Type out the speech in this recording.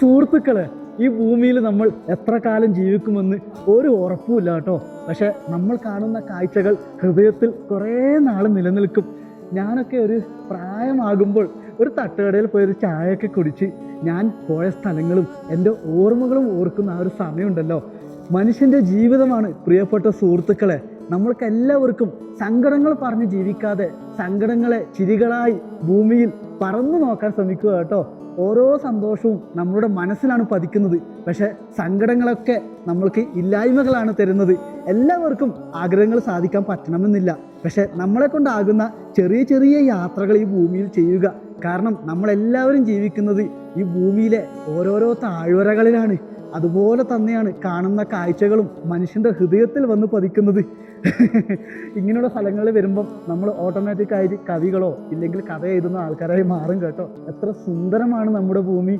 സുഹൃത്തുക്കളെ ഈ ഭൂമിയിൽ നമ്മൾ എത്ര കാലം ജീവിക്കുമെന്ന് ഒരു ഉറപ്പുമില്ല കേട്ടോ. പക്ഷെ നമ്മൾ കാണുന്ന കാഴ്ചകൾ ഹൃദയത്തിൽ കുറേ നാൾ നിലനിൽക്കും. ഞാനൊക്കെ ഒരു പ്രായമാകുമ്പോൾ ഒരു തട്ടുകടയിൽ പോയി ഒരു ചായയൊക്കെ കുടിച്ച് ഞാൻ പോയ സ്ഥലങ്ങളും എന്റെ ഓർമ്മകളും ഓർക്കുന്ന ആ ഒരു സമയമുണ്ടല്ലോ. മനുഷ്യന്റെ ജീവിതമാണ് പ്രിയപ്പെട്ട സുഹൃത്തുക്കളെ. നമ്മൾക്ക് എല്ലാവർക്കും സങ്കടങ്ങൾ പറഞ്ഞ് ജീവിക്കാതെ സങ്കടങ്ങളെ ചിരികളായി ഭൂമിയിൽ പറന്നു നോക്കാൻ ശ്രമിക്കുക കേട്ടോ. ഓരോ സന്തോഷവും നമ്മളുടെ മനസ്സിലാണ് പതിക്കുന്നത്. പക്ഷെ സങ്കടങ്ങളൊക്കെ നമ്മൾക്ക് ഇല്ലായ്മകളാണ് തരുന്നത്. എല്ലാവർക്കും ആഗ്രഹങ്ങൾ സാധിക്കാൻ പറ്റണമെന്നില്ല. പക്ഷെ നമ്മളെ കൊണ്ടാകുന്ന ചെറിയ ചെറിയ യാത്രകൾ ഈ ഭൂമിയിൽ ചെയ്യുക. കാരണം നമ്മളെല്ലാവരും ജീവിക്കുന്നത് ഈ ഭൂമിയിലെ ഓരോരോ താഴ്വരകളിലാണ്. അതുപോലെ തന്നെയാണ് കാണുന്ന കാഴ്ചകളും മനുഷ്യന്റെ ഹൃദയത്തിൽ വന്ന് പതിക്കുന്നത്. ഇങ്ങനെയുള്ള സ്ഥലങ്ങളിൽ വരുമ്പം നമ്മൾ ഓട്ടോമാറ്റിക്കായിട്ട് കവികളോ ഇല്ലെങ്കിൽ കഥ എഴുതുന്ന ആൾക്കാരായി മാറും കേട്ടോ. എത്ര സുന്ദരമാണ് നമ്മുടെ ഭൂമി.